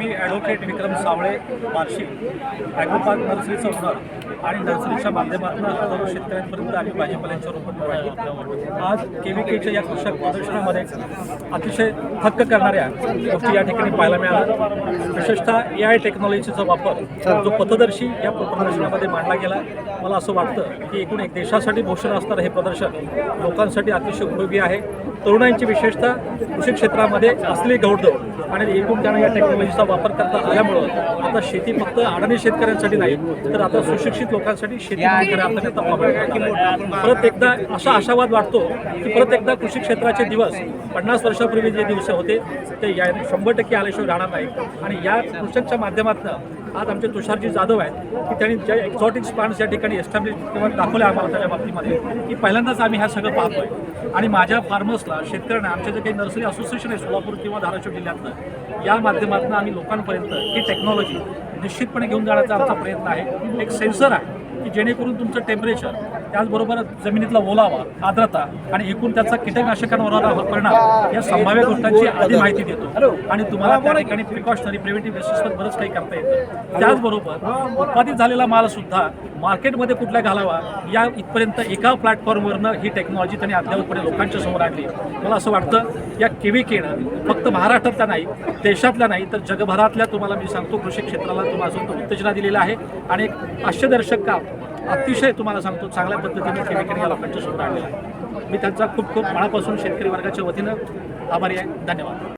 मी advocate Vikram Savle Barshi agropark नर्सरीचं owner आणि नर्सरीच्या माध्यमातून हजारो शेतकऱ्यांपर्यंत आम्ही भाजीपाल्यांच्या रोपण वाटतो आज केच्या या कृषक प्रदर्शनामध्ये अतिशय थक्क करणाऱ्या गोष्टी या ठिकाणी पाहायला मिळाल्या. विशेषतः ए आय टेक्नॉलॉजीचा वापर जो पथदर्शी या प्रदर्शनामध्ये मांडला गेला मला असं वाटतं की एकूण एक देशासाठी भूषण असणारं हे प्रदर्शन लोकांसाठी अतिशय उपयोगी आहे. तरुणांची विशेषतः कृषी क्षेत्रामध्ये असली गौडदौड आणि एकूण त्यांना या टेक्नॉलॉजीचा वापर करता आल्यामुळं आता शेती फक्त अडाणी शेतकऱ्यांसाठी नाही तर आता सुशिक्षित लोकांसाठी शेती खऱ्या अर्थाने परत एकदा असा आशावाद वाटतो की परत एकदा कृषी क्षेत्राचे दिवस पन्नास वर्षापूर्वी जे दिवस होते ते या शंभर टक्के आल्याशिवाय राहणार नाही. आणि या कृषकच्या माध्यमातून आज आमचे तुषारजी जाधव आहेत की त्यांनी ज्या एक्झॉटिक प्लांट्स या ठिकाणी एस्टॅब्लिश किंवा दाखवल्या आम्हाला त्याच्या बाबतीमध्ये की पहिल्यांदाच आम्ही ह्या सगळं पाहतोय. आणि माझ्या फार्मर्सला शेतकऱ्यांना आमच्या जे काही नर्सरी असोसिएशन आहे सोलापूर किंवा धाराशिव जिल्ह्यातलं या माध्यमातून आम्ही लोकांपर्यंत ही टेक्नॉलॉजी निश्चितपणे घेऊन जाण्याचा आमचा प्रयत्न आहे. एक सेन्सर आहे की जेणेकरून तुमचं टेम्परेचर त्याचबरोबर जमिनीतला ओलावा आर्द्रता आणि एकूण त्याचा कीटकनाशकांवर होणारा परिणाम या संभाव्य गोष्टांची आधी माहिती देतो. आणि तुम्हाला त्या ठिकाणी प्रिकॉशनरी प्रिव्हेंटिव्ह बेसिसवर बरंच काही करता येतं. त्याचबरोबर उत्पादित झालेला माल सुद्धा मार्केटमध्ये कुठल्या घालावा या इथपर्यंत एका प्लॅटफॉर्मवरनं ही टेक्नॉलॉजी त्यांनी अद्यावतपणे लोकांच्या समोर आणली. मला असं वाटतं या केविकेनं फक्त महाराष्ट्रातल्या नाही देशातल्या नाही तर जगभरातल्या तुम्हाला मी सांगतो कृषी क्षेत्राला तुम्हाला अजून उत्तेजना दिलेलं आहे. आणि एक आश्चर्यदर्शक काम अतिशय तुम्हाला सांगतो चांगल्या पद्धतीने केविकेने या लोकांच्या समोर आणलेला आहे. मी त्यांचा खूप खूप मनापासून शेतकरी वर्गाच्या वतीनं आभारी आहे. धन्यवाद.